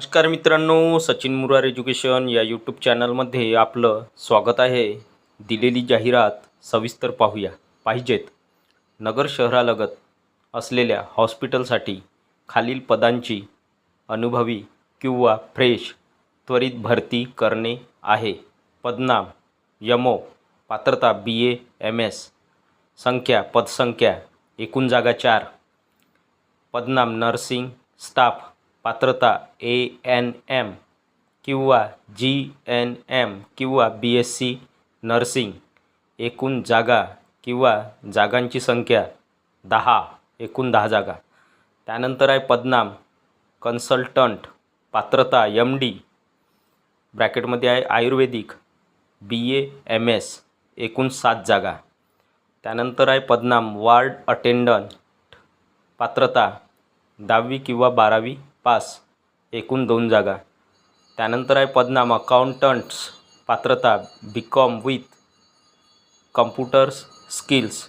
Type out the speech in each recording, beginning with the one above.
नमस्कार मित्रांनो सचिन मुरार एज्युकेशन या यूट्यूब चॅनलमध्ये आपलं स्वागत आहे. दिलेली जाहिरात सविस्तर पाहूया. पाहिजेत. नगर शहरालगत असलेल्या हॉस्पिटलसाठी खालील पदांची अनुभवी किंवा फ्रेश त्वरित भरती करणे आहे. पदनाम यमो पात्रता बी ए एम एस संख्या पदसंख्या एकूण जागा चार. पदनाम नर्सिंग स्टाफ पात्रता ए एन एम किंवा जी एन एम किंवा बी एस सी नर्सिंग एकूण जागा किंवा जागांची संख्या दहा एकूण दहा जागा. त्यानंतर आहे पदनाम कन्सल्टंट पात्रता एम डी ब्रॅकेटमध्ये आहे आयुर्वेदिक बी ए एम एस एकूण सात जागा. त्यानंतर आहे पदनाम वार्ड अटेंडंट पात्रता दहावी किंवा बारावी. पास एकूण दोन जागा. त्यानंतर आहे पदनाम अकाउंटंट्स पात्रता B com with computers skills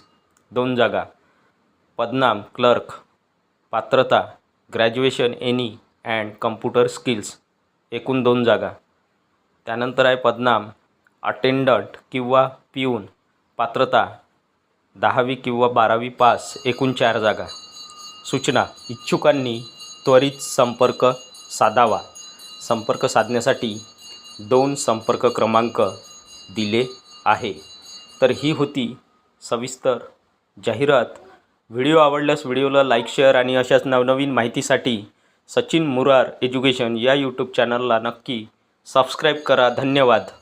दोन जागा. पदनाम क्लर्क पात्रता graduation any and computer skills एकूण दोन जागा. त्यानंतर आहे पदनाम अटेंडंट किंवा पिऊन पात्रता दहावी किंवा बारावी पास एकूण चार जागा. सूचना इच्छुकांनी त्वरित संपर्क साधावा. संपर्क साधण्यासाठी दोन संपर्क क्रमांक दिले आहे. तर ही होती सविस्तर जाहिरात. व्हिडिओ आवडल्यास व्हिडिओला लाईक शेअर आणि अशाच नवनवीन माहितीसाठी सचिन मुरार एज्युकेशन या यूट्यूब चॅनलला नक्की सबस्क्राईब करा. धन्यवाद.